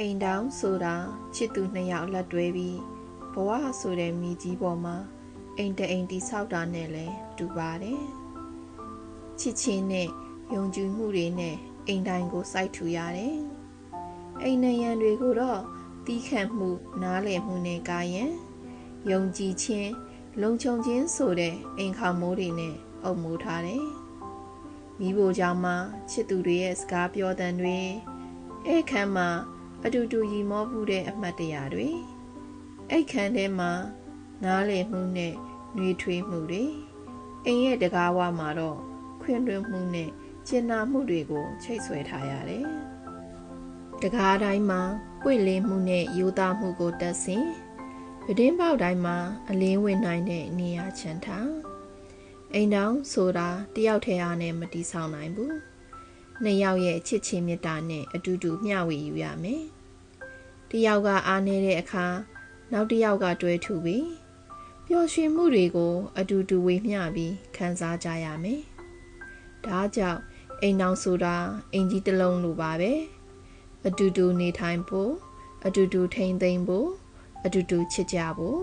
အိမ်တောင်ဆိုတာချစ်သူနှစ်ယောက်လက်တွဲပြီးဘဝဆိုတဲ့မိကြီးပေါ်မှာအိမ်တအိမ်တိဆောက်တာနဲ့လဲတူပါတယ်ချစ်ချင်းနဲ့ယုံကြည်မှုတွေနဲ့အိမ်တိုင်းကိုစိုက်ထူရတယ်အိမ်နယံတွေကိုတော့တီးခတ်မှု နားလည်မှုနဲ့ကာယံယုံကြည်ခြင်းလုံခြုံခြင်းဆိုတဲ့အိမ်ခေါမိုးတွေနဲ့အုပ်မိုးထားတယ်မိဖို့ကြောင့်မှချစ်သူတွေရဲ့စကားပြောတဲ့တွေအဲ့ခမ်းမှာ အတူတူရီမောမှုတဲ့အမှတ်တရတွေအဲ့ခမ်းထဲမှာနားလည်မှုနဲ့နှွေးထွေးမှုတွေအိမ်ရဲ့တကားဝမှာတော့ခွင့်လွှတ်မှုနဲ့ကျင်နာမှုတွေကိုချိတ်ဆွဲထားရတယ်တကားတိုင်းမှာပွင့်လင်းမှုနဲ့ယူသားမှုကိုတက်ဆင်ပဒင်းပေါက်တိုင်းမှာအလင်းဝင်နိုင်တဲ့နေရာချန်ထားအိမ်တောင်ဆိုတာတယောက်ထဲအားနဲ့မတီးဆောင်နိုင်ဘူးနှစ်ယောက်ရဲ့ချစ်ချင်းမေတ္တာနဲ့အတူတူမျှဝေယူရမယ် တယောက်ကအားနေတဲ့အခါနောက်တစ်ယောက်ကတွဲထူပြီးပျော်ရွှင်မှုတွေကို အတူတူဝေမျှပြီးခံစားကြရမယ်ဒါကြောင့်အိမ်တောင်ဆိုတာအင်ကြီးတစ်လုံးလိုပါပဲအတူတူနေထိုင်ဖို့အတူတူထိန်သိမ်းဖို့အတူတူချစ်ကြဖို့